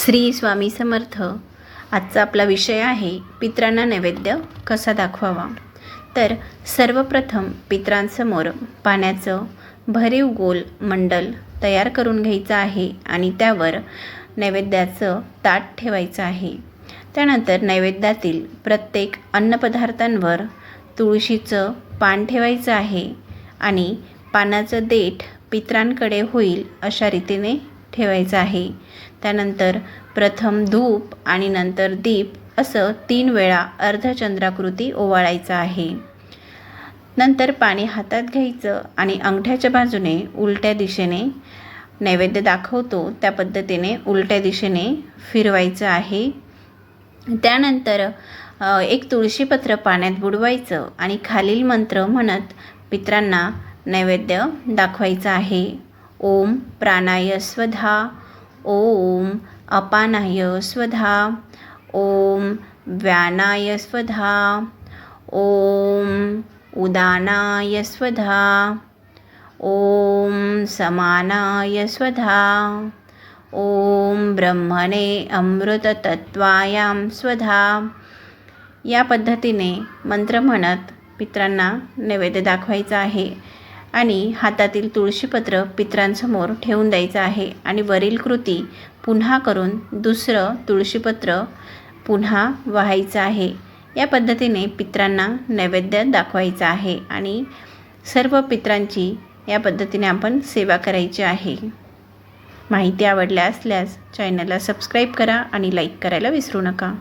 श्री स्वामी समर्थ. आजचा आपला विषय आहे पित्रांना नैवेद्य कसा दाखवावा? तर सर्वप्रथम पित्रांसमोर पाण्याचं भरीव गोल मंडल तयार करून घ्यायचं आहे आणि त्यावर नैवेद्याचं ताट ठेवायचं आहे. त्यानंतर नैवेद्यातील प्रत्येक अन्नपदार्थांवर तुळशीचं पान ठेवायचं आहे आणि पानाचं देठ पित्रांकडे होईल अशा रीतीने ठेवायचं आहे. त्यानंतर प्रथम धूप आणि नंतर दीप असं तीन वेळा अर्धचंद्राकृती ओवाळायचं आहे. नंतर पाणी हातात घ्यायचं आणि अंगठ्याच्या बाजूने उलट्या दिशेने नैवेद्य दाखवतो त्या पद्धतीने उलट्या दिशेने फिरवायचं आहे. त्यानंतर एक तुळशीपत्र पाण्यात बुडवायचं आणि खालील मंत्र म्हणत पित्रांना नैवेद्य दाखवायचं आहे. ओम प्राणाय स्वधा ओम अपानाय स्वधा ओम व्यानाय स्वधा ओम उदानाय स्वधा ओम समानाय स्वधा ओम ब्रह्मणे अमृततत्वायां स्वधा. या पद्धतीने मंत्र म्हणत पित्रांना नैवेद्य दाखवायचा आहे. आणि हातातील तुळशीपत्र पित्रांसमोर ठेवून द्यायचं आहे. आणि वरील कृती पुन्हा करून दुसरं तुळशीपत्र पुन्हा व्हायचं आहे. या पद्धतीने पित्रांना नैवेद्य दाखवायचं आहे आणि सर्व पित्रांची या पद्धतीने आपण सेवा करायची आहे. माहिती आवडल्या असल्यास चॅनलला सबस्क्राईब करा आणि लाईक करायला विसरू नका.